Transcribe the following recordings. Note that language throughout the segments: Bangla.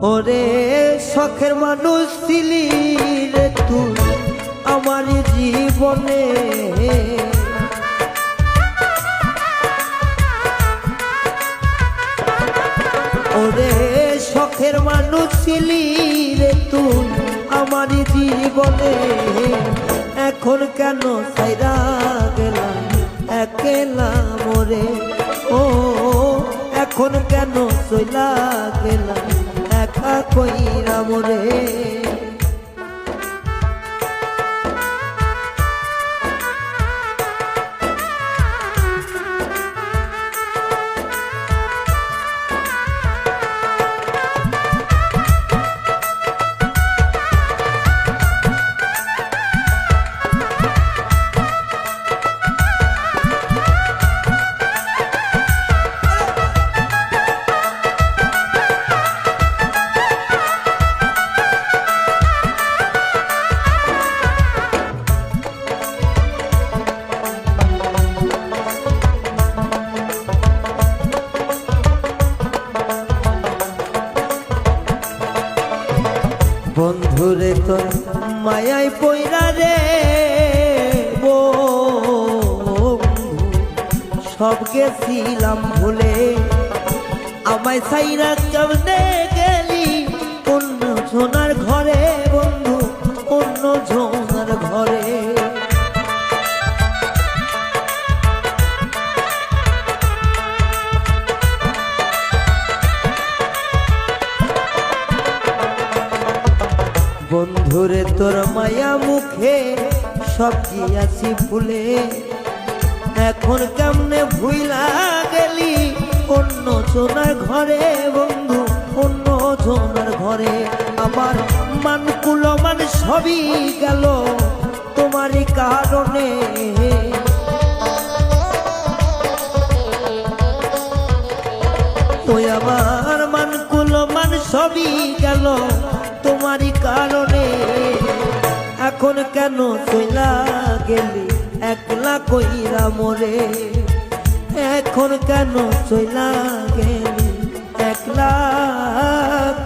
ওরে শখের মানুষ ছিলি রে তুই আমার জীবনে। ওরে শখের মানুষ ছিলি রে তুই আমার জীবনে। এখন কেন সাইরা গেলাম? একেলা মোরে। ও, এখন কেন চইলা গেলাম? কইরা মোরে তোর মায়াই পয়রা রে সব গেছিলাম ভুলে আমায় সাইরা কেমনে বন্ধুরে, তোর মায়া মুখে সব আছি ভুলে এখন কেমনে ভুইলা গেলি? অন্য জোনার ঘরে বন্ধু, অন্য জোনার ঘরে। আমার মান সবই গেল তোমারই কারণে। ওই আমার মান সবই গেল এখন কেন চইলা গেলি? একলা কইরা মরে। এখন কেন চইলা গেলি? একলা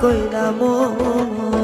কইরা মোরে।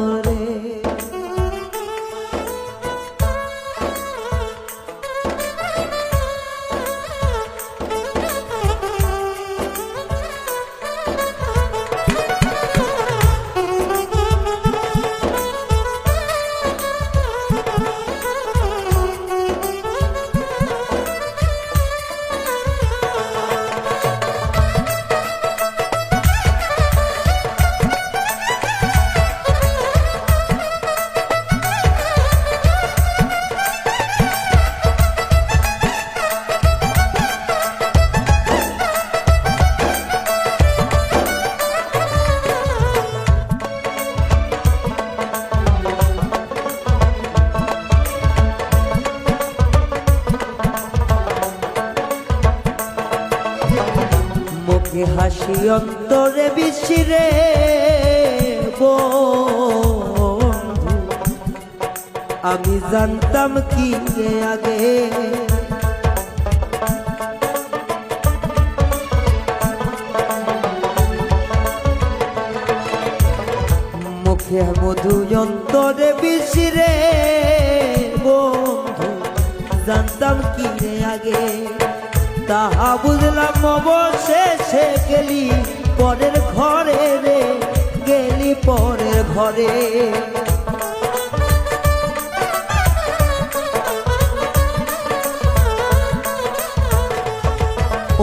হাসি অন্তরে বিশিরে আমি জানতাম কি আগে। মুখে মধু অন্তরে বিশিরে বন্ধু। জানতাম কি আগে। তাহা বুঝলাম অবশেষে গেলি পরের ঘরে রে, গেলি পরের ঘরে।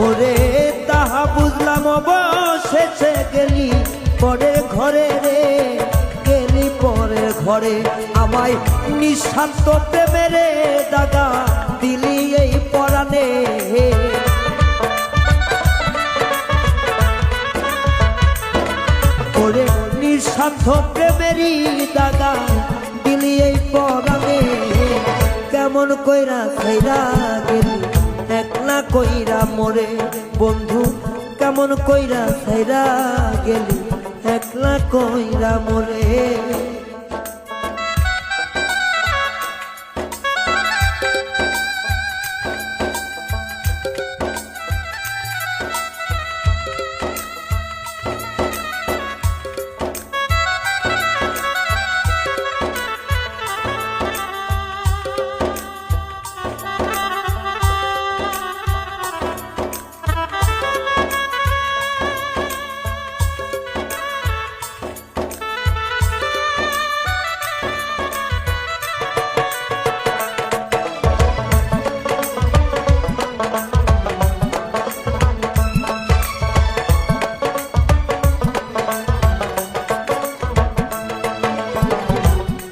ওরে তাহা বুঝলাম অবশেষে গেলি পরের ঘরে রে, গেলি পরের ঘরে। আমায় নিঃশান্ত প্রেমের দাদা দিলি নিঃস্বার্থ প্রেমেরই দাদা, দিলি এই পরাণে। কেমন কইরা খাইরা গেলি, একলা কইরা মোরে। বন্ধু, কেমন কইরা খাইরা গেলি, একলা কইরা মোরে।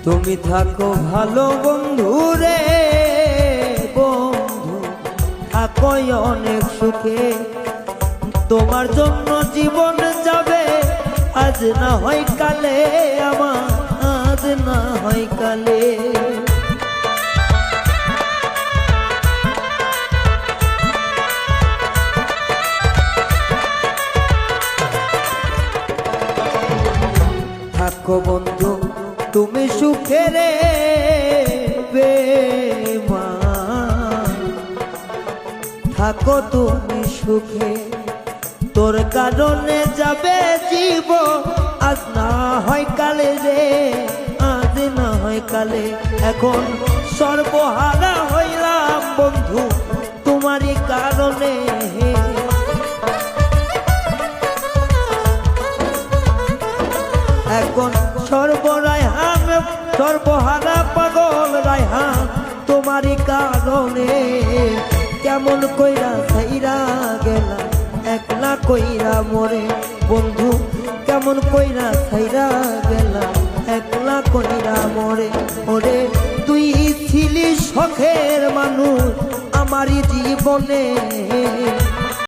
তুমি থাকো ভালো বন্ধু রে, বন্ধু। থাকো অনেক সুখে, তোমার জন্য জীবন যাবে। আজ না হয় কালে, আমার আজ না হয় কালে। থাকো বন্ধু। সুখে রে বেমান। থাকো তুমি সুখে, তোর কারণে যাবে জীব আজ না হয় কালে রে, আজ না হয় কালে। এখন সর্বহারা হইলাম বন্ধু, তোমারই কারণে। এখন সর্বরায়হান সর্বহারা পাগল রায়হান তোমারই কারণে কেমন কইরা সাইরা গেলা একলা কইরা মরে। বন্ধু, কেমন কইরা সাইরা গেলা একলা কইরা মরে। ওরে, তুই ছিলি শখের মানুষ, আমারই জীবনে